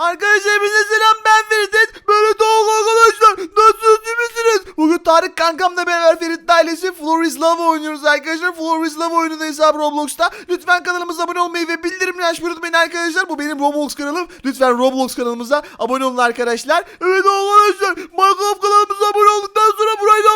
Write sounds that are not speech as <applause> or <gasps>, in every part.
Arkadaşlar bize selam ben Ferit. Böyle doğal arkadaşlar. Nasılsınız iyi misiniz? Bugün Tarık kankamla beraber Ferit ailesi Floris Love oynuyoruz arkadaşlar. Floris Love oyununda hesabı Roblox'ta. Lütfen kanalımıza abone olmayı ve bildirimleri açmayı unutmayın arkadaşlar. Bu benim Roblox kanalım. Lütfen Roblox kanalımıza abone olun arkadaşlar. Evet arkadaşlar Minecraft kanalımıza abone olduktan sonra buraya da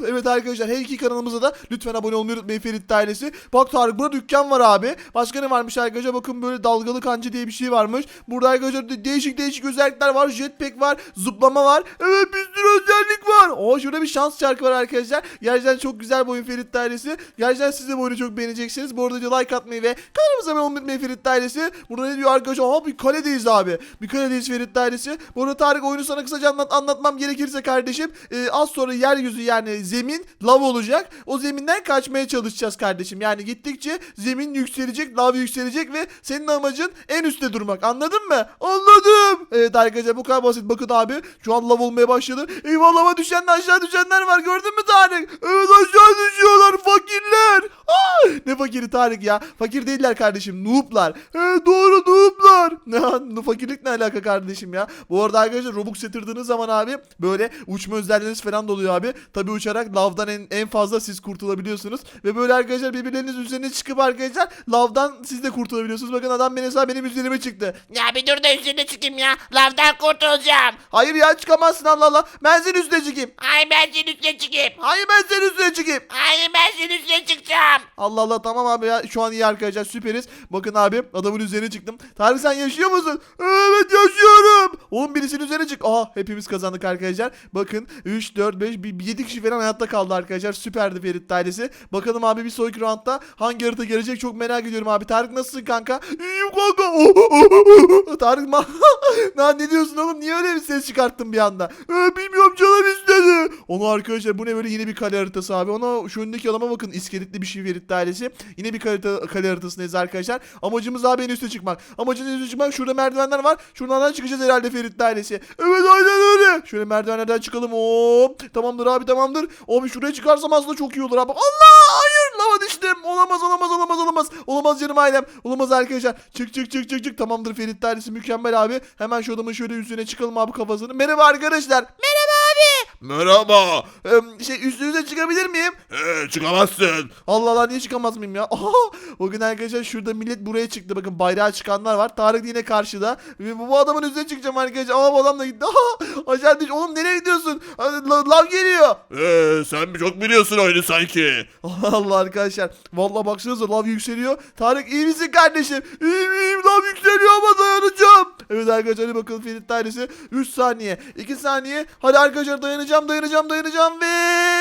olun. Evet arkadaşlar her iki kanalımıza da lütfen abone olmayı unutmayın Ferit ailesi. Bak Tarık burada dükkan var abi. Başka ne varmış arkadaşlar bakın böyle dalgalı kanca diye bir şey varmış. Burada arkadaşlar de- değişik değişik özellikler var. Jetpack var. Zıplama var. Evet bir sürü özellik var. Oo şurada bir şans çarkı var arkadaşlar. Gerçekten çok güzel bu oyun Ferit ailesi. Gerçekten siz de bu oyunu çok beğeneceksiniz. Bu arada like atmayı ve kanalımıza abone olmayı unutmayın Ferit ailesi. Burada ne diyor arkadaşlar? Aha bir kaledeyiz abi. Bir kaledeyiz Ferit ailesi. Bu arada Tarık oyunu sana kısaca anlat, anlatmam gerekirse kardeşim. e, az sonra yeryüzü yani zemin lav olacak. O zeminden kaçmaya çalışacağız kardeşim. Yani gittikçe zemin yükselecek, lav yükselecek ve senin amacın en üstte durmak. Anladın mı? Anladım. Evet arkadaşlar bu kadar basit. Bakın abi şu an lav olmaya başladı. Eyvah lava düşenler aşağı düşenler var. Gördün mü Tarık? Evet aşağı düşüyorlar fakirler. Aa, ne fakiri Tarık ya? Fakir değiller kardeşim. Noob'lar. He, doğru noob'lar. <laughs> Ne, fakirlik ne alaka kardeşim ya? Bu arada arkadaşlar Robux yatırdığınız zaman abi böyle uçma özelliğiniz falan da oluyor abi. Tabi uçarak lavdan en, en fazla siz kurtulabiliyorsunuz. Ve böyle arkadaşlar birbirlerinizin üzerine çıkıp arkadaşlar lavdan siz de kurtulabiliyorsunuz. Bakın adam benim mesela benim üzerime çıktı. Ya bir dur da üzerine çıkayım ya. Lavdan kurtulacağım. Hayır ya çıkamazsın Allah Allah. Ben senin üstüne çıkayım. Ay ben senin üstüne çıkayım. Hayır ben senin üstüne çıkayım. Ay ben senin üstüne çıkacağım. Allah Allah tamam abi ya şu an iyi arkadaşlar süperiz. Bakın abi adamın üzerine çıktım. Tarık sen yaşıyor musun? Evet yaşıyorum. Oğlum birisinin üzerine çık. Aha hepimiz kazandık arkadaşlar. Bakın 3, 4, 5, 7 kişi falan hayatta kaldı arkadaşlar. Süperdi Ferit ailesi. Bakalım abi bir sonraki roundda hangi harita gelecek çok merak ediyorum abi. Tarık nasılsın kanka? İyiyim kanka. <laughs> Tarık ma <laughs> Lan ne diyorsun oğlum? Niye öyle bir ses çıkarttın bir anda? Ee, bilmiyorum canım istedi. Onu arkadaşlar bu ne böyle yine bir kale haritası abi. Ona şu öndeki adama bakın iskeletli bir şey Ferit ailesi. Yine bir kale, kale haritasındayız arkadaşlar. Amacımız abi en üste çıkmak. Amacımız en üste çıkmak. Şurada merdivenler var. Şuradan çıkacağız herhalde Ferit ailesi. Evet aynen öyle. Şöyle merdivenlerden çıkalım. Hop. Tamamdır abi tamamdır. Abi şuraya çıkarsam aslında çok iyi olur abi. Allah hayır lava düştüm. Olamaz olamaz olamaz olamaz. Olamaz canım ailem. Olamaz arkadaşlar. Çık çık çık çık çık. Tamamdır Ferit ailesi mükemmel abi. Hemen şu adamın şöyle üstüne çıkalım abi kafasını. Merhaba arkadaşlar. Merhaba abi. Merhaba. Ee, şey üstünüze çıkabilir miyim? Ee, çıkamazsın. Allah Allah niye çıkamaz mıyım ya? <laughs> Aha, bugün arkadaşlar şurada millet buraya çıktı. Bakın bayrağı çıkanlar var. Tarık yine karşıda. Ve bu, bu adamın üzerine çıkacağım arkadaşlar. Ama bu adam da gitti. Aha, aşağı düş. Oğlum nereye gidiyorsun? Hadi, la- Lav geliyor. Ee, sen çok biliyorsun oyunu sanki. <laughs> Allah Allah arkadaşlar. Vallahi baksanıza lav yükseliyor. Tarık iyi misin kardeşim? İyiyim iyiyim lav yükseliyor ama dayanacağım. Evet arkadaşlar hadi bakalım Ferit tanesi. 3 saniye. 2 saniye. Hadi arkadaşlar dayanacağım dayanacağım dayanacağım ve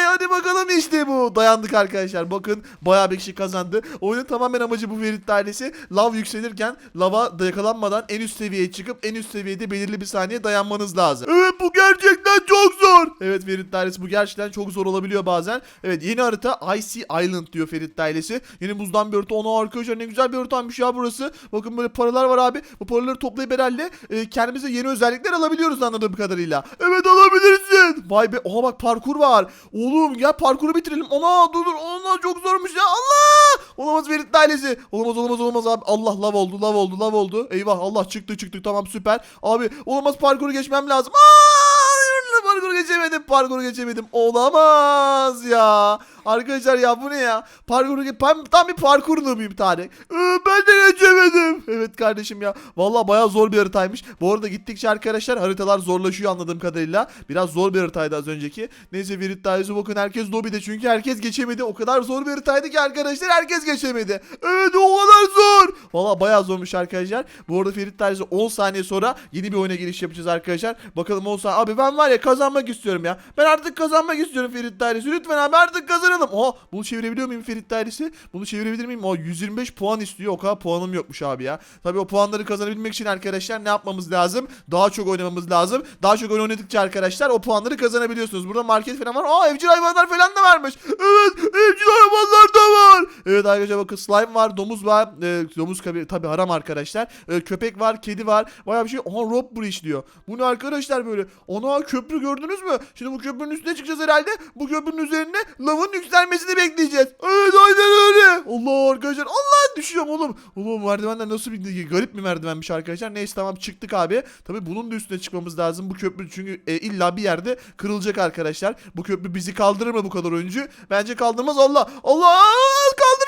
hadi bakalım işte bu. Dayandık arkadaşlar. Bakın bayağı bir kişi kazandı. Oyunun tamamen amacı bu Ferit tanesi. Lav yükselirken lava da yakalanmadan en üst seviyeye çıkıp en üst seviyede belirli bir saniye dayanmanız lazım. Evet bu gerçekten çok zor. Evet Ferit ailesi bu gerçekten çok zor olabiliyor bazen. Evet yeni harita Icy Island diyor Ferit ailesi. Yeni buzdan bir harita. Ona arkadaşlar ne güzel bir haritaymış ya burası. Bakın böyle paralar var abi. Bu paraları toplayıp herhalde e, kendimize yeni özellikler alabiliyoruz anladığım kadarıyla. Evet alabilirsin. Vay be. Oha bak parkur var. Oğlum gel parkuru bitirelim. Ana dur dur. Ana çok zormuş ya. Allah. Olamaz Ferit ailesi. Olamaz olamaz olamaz abi. Allah lav oldu lav oldu lav oldu. Eyvah Allah çıktı çıktı tamam süper. Abi olamaz parkuru geçmem lazım. Aa, parkuru geçemedim parkuru geçemedim. Olamaz ya. Arkadaşlar ya bu ne ya? Ben tam bir parkur noob'uyum Tarık. Ee, ben de geçemedim. <laughs> Evet kardeşim ya. Vallahi bayağı zor bir haritaymış. Bu arada gittikçe arkadaşlar haritalar zorlaşıyor anladığım kadarıyla. Biraz zor bir haritaydı az önceki. Neyse Ferit Daizu bakın herkes lobide çünkü herkes geçemedi. O kadar zor bir haritaydı ki arkadaşlar herkes geçemedi. Evet o kadar zor. Vallahi bayağı zormuş arkadaşlar. Bu arada Ferit Daizu 10 saniye sonra yeni bir oyuna giriş yapacağız arkadaşlar. Bakalım 10 saniye. Abi ben var ya kazanmak istiyorum ya. Ben artık kazanmak istiyorum Ferit Daizu. Lütfen abi artık kazanalım. Oha bunu çevirebiliyor muyum Ferit Dairesi? Bunu çevirebilir miyim? O 125 puan istiyor. O kadar puanım yokmuş abi ya. Tabii o puanları kazanabilmek için arkadaşlar ne yapmamız lazım? Daha çok oynamamız lazım. Daha çok oynadıkça arkadaşlar o puanları kazanabiliyorsunuz. Burada market falan var. Aa evcil hayvanlar falan da varmış. Evet evcil hayvanlar da var. Evet arkadaşlar bakın slime var, domuz var. Ee, domuz tabi tabii haram arkadaşlar. Ee, köpek var, kedi var. Bayağı bir şey. Aha rob bridge diyor. Bu ne arkadaşlar böyle? Ana köprü gördüm. Gördünüz mü? Şimdi bu köprünün üstüne çıkacağız herhalde. Bu köprünün üzerine lavın yükselmesini bekleyeceğiz. Evet aynen öyle. Allah arkadaşlar Allah düşüyorum oğlum. Oğlum merdivenler nasıl bir garip bir merdivenmiş arkadaşlar. Neyse tamam çıktık abi. Tabi bunun da üstüne çıkmamız lazım. Bu köprü çünkü e, illa bir yerde kırılacak arkadaşlar. Bu köprü bizi kaldırır mı bu kadar oyuncu? Bence kaldırmaz Allah. Allah kaldırmıyor.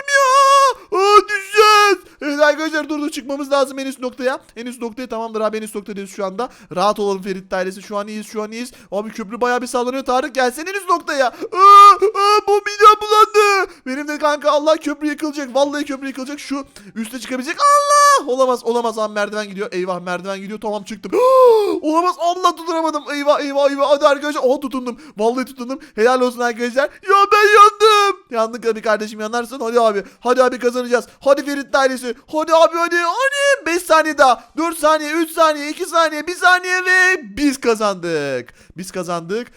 Evet arkadaşlar dur dur çıkmamız lazım en üst noktaya. En üst noktaya tamamdır abi en üst noktadayız şu anda. Rahat olalım Ferit ailesi. Şu an iyiyiz şu an iyiyiz. Abi köprü bayağı bir sallanıyor. Tarık gelsene en üst noktaya. Aa, aa, bu midem bulandı. Benim de kanka Allah köprü yıkılacak. Vallahi köprü yıkılacak. Şu üste çıkabilecek. Allah! Olamaz olamaz abi merdiven gidiyor. Eyvah merdiven gidiyor. Tamam çıktım. <gasps> olamaz Allah tutunamadım. Eyvah eyvah eyvah. Hadi arkadaşlar. Oha tutundum. Vallahi tutundum. Helal olsun arkadaşlar. Ya ben yandım. Yandık hadi kardeşim yanarsın. Hadi abi. Hadi abi kazanacağız. Hadi Ferit ailesi. Hadi abi hadi. Hadi. 5 saniye daha. 4 saniye, 3 saniye, 2 saniye, 1 saniye ve biz kazandık. Biz kazandık.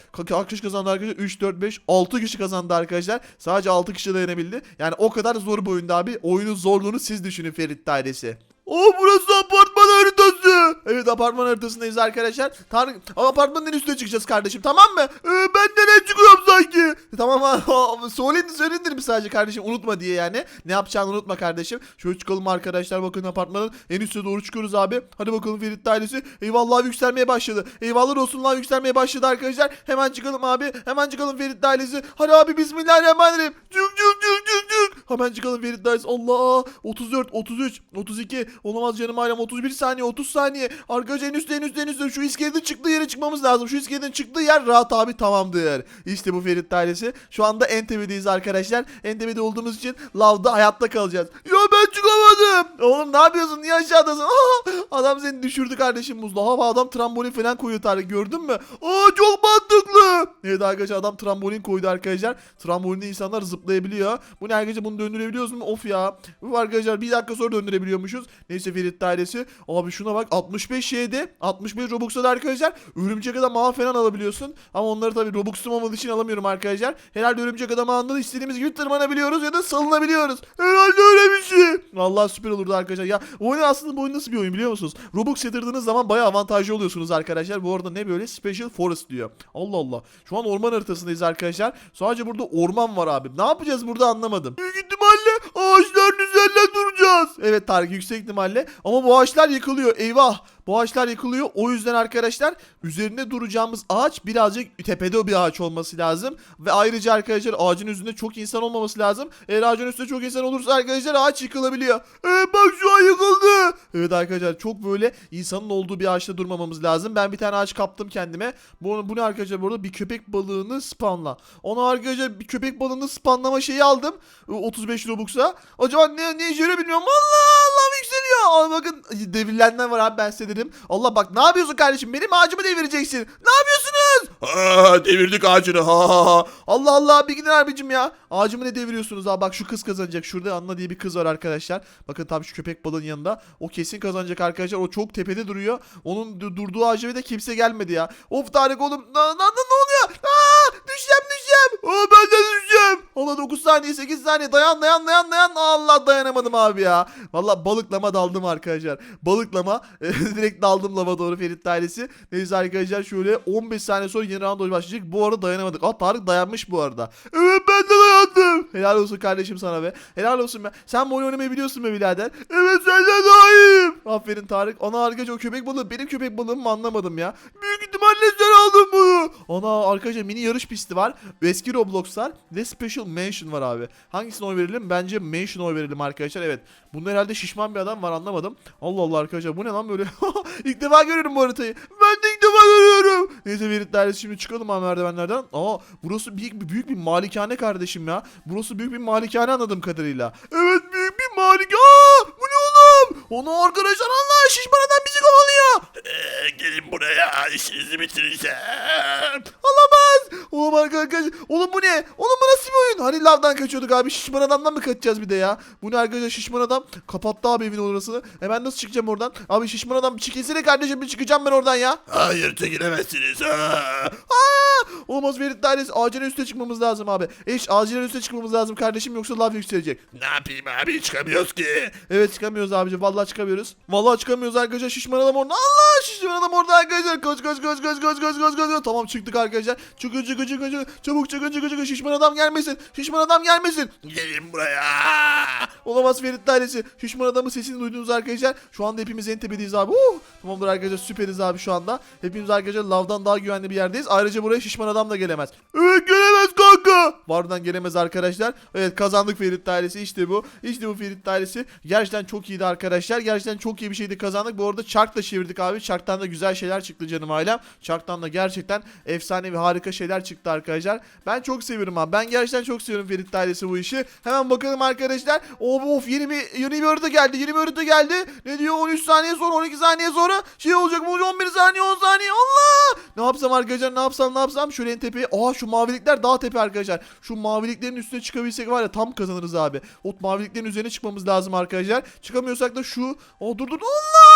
Kişi kazandı arkadaşlar? 3, 4, 5, 6 kişi kazandı arkadaşlar. Sadece 6 kişi dayanabildi. Yani o kadar zor bir oyundu abi. Oyunun zorluğunu siz düşünün Ferit ailesi. Oh burası apartman haritası. Evet apartman haritasındayız arkadaşlar. Tarık apartmanın en üstüne çıkacağız kardeşim tamam mı? Ee, ben nereye çıkıyorum sanki? E, tamam abi söyledin söyledin mi sadece kardeşim unutma diye yani. Ne yapacağını unutma kardeşim. Şöyle çıkalım arkadaşlar bakın apartmanın en üstüne doğru çıkıyoruz abi. Hadi bakalım Ferit ailesi. Eyvallah yükselmeye başladı. Eyvallah olsun lan yükselmeye başladı arkadaşlar. Hemen çıkalım abi. Hemen çıkalım Ferit ailesi. Hadi abi bismillahirrahmanirrahim. Çık çık çık çık çık. Hemen çıkalım Ferit ailesi. Allah 34 33 32 olamaz canım ailem 31 saniye 30 saniye. Arkadaşlar en üstte en üstte en üstte şu iskeleden çıktığı yere çıkmamız lazım. Şu iskeleden çıktığı yer rahat abi tamamdır. İşte bu Ferit ailesi. Şu anda en tepedeyiz arkadaşlar. En tepede olduğumuz için lavda hayatta kalacağız. Ya ben çıkamadım. Oğlum ne yapıyorsun? Niye aşağıdasın? Adam seni düşürdü kardeşim buzla. Hava adam trambolin falan koyuyor Tarık gördün mü? Aa çok mantıklı. Evet arkadaşlar adam trambolin koydu arkadaşlar. Trambolinde insanlar zıplayabiliyor. Bu ne arkadaşlar bunu döndürebiliyoruz mu? Of ya. Bu arkadaşlar bir dakika sonra döndürebiliyormuşuz. Neyse Ferit dairesi. Abi şuna bak 65 şeyde 65 Robux'ta da arkadaşlar örümcek adam ağı falan alabiliyorsun. Ama onları tabii Robux'um olmadığı için alamıyorum arkadaşlar. Herhalde örümcek adam ağında da istediğimiz gibi tırmanabiliyoruz ya da salınabiliyoruz. Herhalde öyle bir şey. Vallahi süper olurdu arkadaşlar. Ya oyun aslında bu oyun nasıl bir oyun biliyor musunuz? Robux yatırdığınız zaman bayağı avantajlı oluyorsunuz arkadaşlar. Bu arada ne böyle Special Forest diyor. Allah Allah. Şu an orman haritasındayız arkadaşlar. Sadece burada orman var abi. Ne yapacağız burada anlamadım. Büyük ihtimalle ağaçların üzerinde duracağız. Evet Tarık yüksek ihtimalle. Ama bu ağaçlar yıkılıyor. Eyvah. Bu ağaçlar yıkılıyor. O yüzden arkadaşlar üzerinde duracağımız ağaç birazcık tepede bir ağaç olması lazım. Ve ayrıca arkadaşlar ağacın üstünde çok insan olmaması lazım. Eğer ağacın üstünde çok insan olursa arkadaşlar ağaç yıkılabiliyor. Ee, bak şu an yıkıldı. Evet arkadaşlar çok böyle insanın olduğu bir ağaçta durmamamız lazım. Ben bir tane ağaç kaptım kendime. Bu, bu ne arkadaşlar bu arada bir köpek balığını spawnla. Ona arkadaşlar bir köpek balığını spawnlama şeyi aldım. Ee, 35 Robux'a. Acaba ne, ne işe bilmiyorum. Allah Allah yükseliyor. Aa, bakın devirlenler var abi ben size dedim. Allah bak ne yapıyorsun kardeşim? Benim ağacımı devireceksin. Ne yapıyorsunuz? Aa, devirdik ağacını. Ha, ha, ha. Allah Allah bir gidin abicim ya. Ağacımı ne deviriyorsunuz abi? Bak şu kız kazanacak. Şurada Anna diye bir kız var arkadaşlar. Bakın tam şu köpek balığın yanında. O kesin kazanacak arkadaşlar. O çok tepede duruyor. Onun du- durduğu ağaca de kimse gelmedi ya. Of Tarık oğlum. Na, na, na, ne oluyor? Aa, düşeceğim. Aa, ben de düşeceğim. Allah 9 saniye 8 saniye dayan dayan dayan dayan. Allah dayanamadım abi ya. Valla balıklama daldım arkadaşlar. Balıklama <laughs> direkt daldım lava doğru Ferit ailesi. Neyse arkadaşlar şöyle 15 saniye sonra yeni round başlayacak. Bu arada dayanamadık. Aa Tarık dayanmış bu arada. Evet ben de dayandım. Helal olsun kardeşim sana be. Helal olsun be. Sen bu oyunu oynamayı biliyorsun be birader. Evet senden daha iyiyim. Aferin Tarık. Ana arkadaşlar o köpek balığı benim köpek balığım mı anlamadım ya. Büyük ihtimalle sen aldın bunu. Ana arkadaşlar mini yarış pisti var. Eski Roblox'lar ve Special Mansion var abi. Hangisine oy verelim? Bence Mansion'a oy verelim arkadaşlar. Evet. Bunda herhalde şişman bir adam var anlamadım. Allah Allah arkadaşlar bu ne lan böyle? <laughs> ilk defa görüyorum bu haritayı. Ben de ilk defa görüyorum. Neyse Ferit dairesi şimdi çıkalım abi merdivenlerden. Aa burası büyük, büyük bir malikane kardeşim ya. Burası büyük bir malikane anladığım kadarıyla. Evet büyük bir malikane. Aa bu ne oğlum? Onu arkadaşlar Allah şişman adam bizi kovalıyor. Ee, gelin buraya işinizi bitireceğim. Olamaz. Oğlum arkadaşlar. Oğlum bu ne? Oğlum bu nasıl bir oyun? Hani lavdan kaçıyorduk abi. Şişman adamdan mı kaçacağız bir de ya? Bu ne arkadaşlar şişman adam? Kapattı abi evin orasını. E ben nasıl çıkacağım oradan? Abi şişman adam çekilsene kardeşim bir çıkacağım ben oradan ya. Hayır çekilemezsiniz. Ha. Aa! Olmaz Ferit dairesi. Acilen üste çıkmamız lazım abi. Eş acilen üste çıkmamız lazım kardeşim yoksa lav yükselecek. Ne yapayım abi çıkamıyoruz ki. Evet çıkamıyoruz abici. Vallahi çıkamıyoruz. Vallahi çıkamıyoruz arkadaşlar. Şişman adam orada. Allah şişman adam orada arkadaşlar. Koş koş koş koş koş koş koş koş. Tamam çıktık arkadaşlar. Çıkın çıkın çıkın çıkın. Çabuk çıkın çıkın çıkın. Şişman adam gelmesin. Şişman adam gelmesin. Gelin buraya. Olamaz Ferit dairesi. Şişman adamın sesini duydunuz arkadaşlar. Şu anda hepimiz en tepedeyiz abi. Uh! Tamamdır arkadaşlar süperiz abi şu anda. Hepimiz arkadaşlar lavdan daha güvenli bir yerdeyiz. Ayrıca buraya şişman adam da gelemez. Evet gelemez kanka. Vardan gelemez arkadaşlar. Evet kazandık Ferit dairesi işte bu. İşte bu Ferit dairesi. Gerçekten çok iyiydi arkadaşlar. Gerçekten çok iyi bir şeydi kazandık. Bu arada çark da çevirdik abi. Çarktan da güzel şeyler çıktı canım ailem. Çarktan da gerçekten efsane ve harika şeyler çıktı arkadaşlar. Ben çok seviyorum abi. Ben gerçekten çok seviyorum Ferit dairesi bu işi. Hemen bakalım arkadaşlar. Of of yeni bir yeni bir harita geldi. Yeni bir harita geldi. Ne diyor? 13 saniye sonra 12 saniye sonra şey olacak mı? 11 saniye 10 saniye. Allah! Ne yapsam arkadaşlar? Ne yapsam? Ne yapsam? Şöyle en tepeye. Aa şu mavilikler daha tepe arkadaşlar. Şu maviliklerin üstüne çıkabilsek var ya tam kazanırız abi. O maviliklerin üzerine çıkmamız lazım arkadaşlar. Çıkamıyorsak da şu. Aa dur dur. Allah!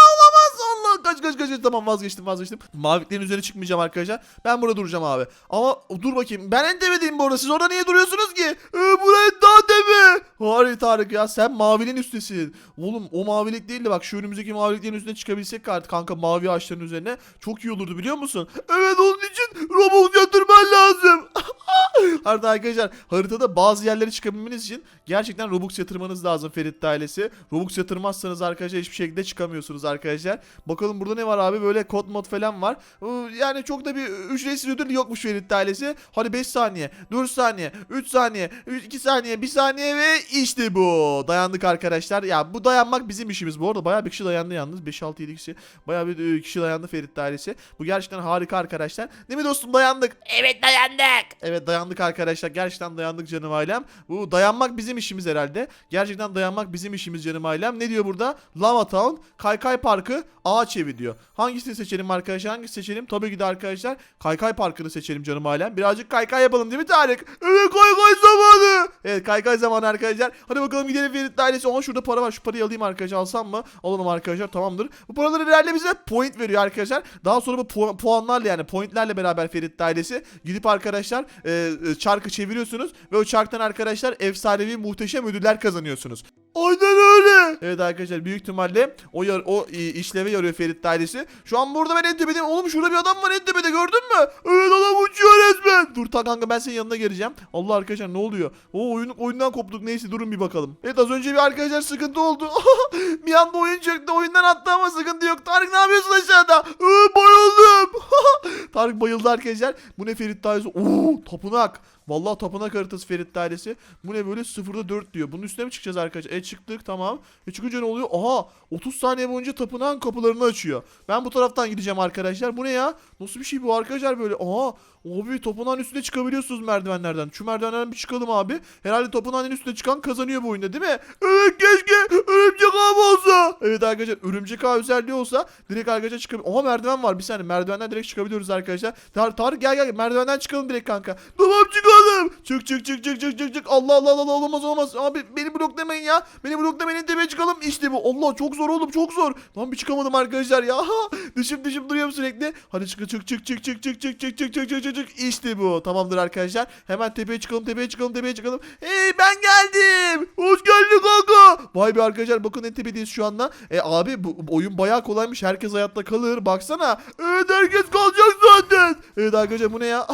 Allah! Kaç kaç kaç. Tamam vazgeçtim vazgeçtim. Maviliklerin üzerine çıkmayacağım arkadaşlar. Ben burada duracağım abi. Ama dur bakayım. Ben en tepedeyim bu arada. Siz orada niye duruyorsunuz ki? Ee, buraya daha tepe. Hayır Tarık ya sen mavinin üsttesin. Oğlum o mavilik değil de bak şu önümüzdeki maviliklerin üstüne çıkabilsek artık kanka mavi ağaçların üzerine çok iyi olurdu biliyor musun? Evet onun için Robux yatırman lazım. <laughs> Arada arkadaşlar haritada bazı yerlere çıkabilmeniz için gerçekten Robux yatırmanız lazım Ferit ailesi. Robux yatırmazsanız arkadaşlar hiçbir şekilde çıkamıyorsunuz arkadaşlar. Bakalım burada ne var abi böyle kod mod falan var. Ee, Yani çok da bir ücretsiz ödül yokmuş Ferit ailesi. Hadi 5 saniye, 4 saniye, 3 saniye, 2 saniye, 1 saniye ve işte bu. Dayandık arkadaşlar. Ya bu dayanmak bizim işimiz. Bu arada bayağı bir kişi dayandı yalnız. 5 6 7 kişi. Bayağı bir e, kişi dayandı Ferit ailesi. Bu gerçekten harika arkadaşlar. Değil mi dostum dayandık. Evet dayandık. Evet dayandık arkadaşlar. Gerçekten dayandık canım ailem. Bu dayanmak bizim işimiz herhalde. Gerçekten dayanmak bizim işimiz canım ailem. Ne diyor burada? Lava Town, Kaykay Parkı, Ağaç Evi diyor. Hangisini seçelim arkadaşlar? Hangisini seçelim? Tabii ki de arkadaşlar Kaykay Parkı'nı seçelim canım ailem. Birazcık kaykay yapalım değil mi Tarık? Evet kaykay zamanı. Evet kaykay zamanı arkadaşlar. Hadi bakalım gidelim Ferit ailesi. Aha şurada para var. Şu parayı alayım arkadaşlar. Alsam mı? Alalım arkadaşlar. Tamamdır. Bu paraları herhalde bize point veriyor arkadaşlar. Daha sonra bu pu- puanlarla yani pointlerle beraber Ferit ailesi gidip arkadaşlar e, e, çarkı çeviriyorsunuz ve o çarktan arkadaşlar efsanevi muhteşem ödüller kazanıyorsunuz. Aynen öyle. Evet arkadaşlar büyük ihtimalle o yar, o işleve yarıyor Ferit dairesi. Şu an burada ben en tepedeyim. Oğlum şurada bir adam var en gördün mü? Evet adam uçuyor resmen. Dur ta kanka ben senin yanına geleceğim. Allah arkadaşlar ne oluyor? O oyun, oyundan koptuk neyse durun bir bakalım. Evet az önce bir arkadaşlar sıkıntı oldu. <laughs> bir anda oyun çöktü oyundan attı ama sıkıntı yok. Tarık ne yapıyorsun aşağıda? Ee, bayıldım. <laughs> Tarık bayıldı arkadaşlar. Bu ne Ferit dairesi? Oo tapınak. Vallahi tapınak haritası Ferit dairesi. Bu ne böyle 0'da 4 diyor. Bunun üstüne mi çıkacağız arkadaşlar? E çıktık tamam. E çıkınca ne oluyor? Aha 30 saniye boyunca tapınağın kapılarını açıyor. Ben bu taraftan gideceğim arkadaşlar. Bu ne ya? Nasıl bir şey bu arkadaşlar böyle? Aha Abi tapınağın üstüne çıkabiliyorsunuz merdivenlerden. Şu merdivenlerden bir çıkalım abi. Herhalde tapınağın üstüne çıkan kazanıyor bu oyunda değil mi? Evet keşke örümcek ağ olsa. Evet arkadaşlar örümcek ağ özelliği olsa direkt arkadaşlar çıkabilir. Aha merdiven var bir saniye merdivenden direkt çıkabiliyoruz arkadaşlar. Tar Tarık gel gel merdivenden çıkalım direkt kanka. Tamam çıkalım. Çık çık çık çık çık çık çık. Allah Allah Allah olmaz olmaz. Abi beni bloklamayın ya. Beni bloklamayın tepeye çıkalım. İşte bu. Allah çok zor oğlum çok zor. Lan bir çıkamadım arkadaşlar ya. düşüp düşüp duruyorum sürekli. Hadi çık çık çık çık çık çık çık çık çık çık çık çık çık. İşte bu. Tamamdır arkadaşlar. Hemen tepeye çıkalım tepeye çıkalım tepeye çıkalım. Hey ben geldim. Hoş geldin kanka. Vay be arkadaşlar bakın en tepedeyiz şu anda. E abi bu oyun bayağı kolaymış. Herkes hayatta kalır. Baksana. Evet herkes kalacak zaten. Evet arkadaşlar bu ne ya?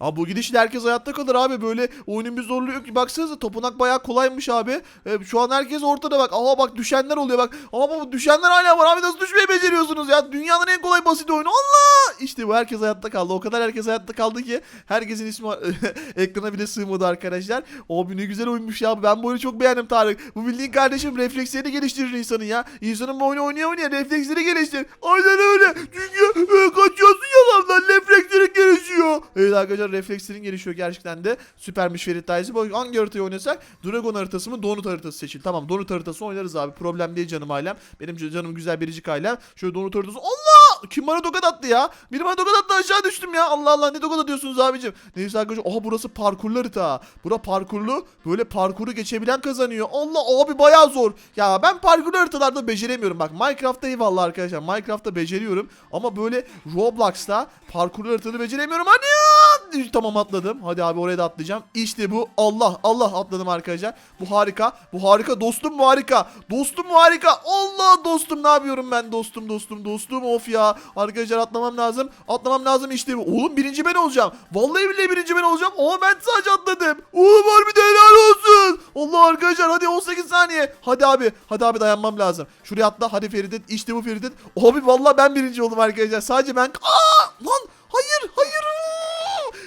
abi bu gidişle herkes hayatta kalır abi. Böyle oyunun bir zorluğu yok ki. Baksanıza tapınak bayağı kolaymış abi. E, şu an herkes ortada bak. Aha bak düşenler oluyor bak. Ama bu düşenler hala var. Abi nasıl düşmeyi beceriyorsunuz ya? Dünyanın en kolay basit oyunu. Allah! İşte bu herkes hayatta kaldı. O kadar herkes hayatta kaldı ki herkesin ismi <laughs> ekrana bile sığmadı arkadaşlar. Abi ne güzel oyunmuş ya. Ben bu oyunu çok beğendim Tarık. Bu bildiğin kardeşim reflekslerini geliştirir insanın ya. İnsanın bu oyunu oynaya oynaya refleksleri geliştirir. Aynen öyle. Çünkü e, kaçıyorsun ya lavdan reflekslerin gelişiyor. Evet arkadaşlar reflekslerin gelişiyor gerçekten de. Süpermiş Ferit Dayısı. Hangi haritayı oynasak? Dragon haritası mı? Donut haritası seçil. Tamam Donut haritası oynarız abi. Problem değil canım ailem. Benim canım güzel biricik ailem. Şöyle Donut haritası. Allah! Kim bana tokat attı ya? Biri bana tokat attı aşağı düştüm ya. Allah Allah ne tokat atıyorsunuz abicim? Neyse arkadaşlar. Oha burası parkurlu harita. Bura parkurlu. Böyle parkuru geçebilen kazanıyor. Allah abi bayağı zor. Ya ben parkurlu haritalarda beceremiyorum. Bak Minecraft'ta eyvallah arkadaşlar. Minecraft'ta beceriyorum. Ama böyle Roblox'ta parkurlu haritada beceremiyorum. Hadi ya. Tamam atladım. Hadi abi oraya da atlayacağım. İşte bu. Allah Allah atladım arkadaşlar. Bu harika. Bu harika. Dostum bu harika. Dostum bu harika. Allah dostum ne yapıyorum ben dostum dostum dostum of ya. Arkadaşlar atlamam lazım. Atlamam lazım işte bu. Oğlum birinci ben olacağım. Vallahi billahi birinci ben olacağım. Ama ben sadece atladım. Oğlum harbi de helal olsun. Allah arkadaşlar hadi 18 saniye. Hadi abi. Hadi abi dayanmam lazım. Şuraya atla. Hadi Feridun. İşte bu Feridun. Abi vallahi ben birinci oldum arkadaşlar. Sadece ben. Aa! Lan hayır hayır.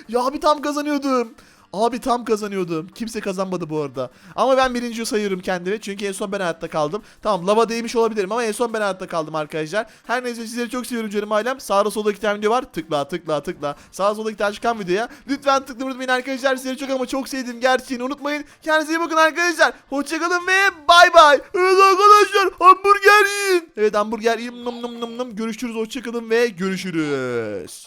Ya abi tam kazanıyordum. Abi tam kazanıyordum. Kimse kazanmadı bu arada. Ama ben birinci sayıyorum kendimi. Çünkü en son ben hayatta kaldım. Tamam lava değmiş olabilirim ama en son ben hayatta kaldım arkadaşlar. Her neyse sizleri çok seviyorum canım ailem. Sağda solda iki tane video var. Tıkla tıkla tıkla. Sağda solda iki tane çıkan videoya. Lütfen tıklamayı unutmayın arkadaşlar. Sizleri çok ama çok sevdim. Gerçeğini unutmayın. Kendinize iyi bakın arkadaşlar. Hoşçakalın ve bay bay. Evet arkadaşlar hamburger yiyin. Evet hamburger yiyin. Nım nım nım nım. Görüşürüz. Hoşçakalın ve görüşürüz.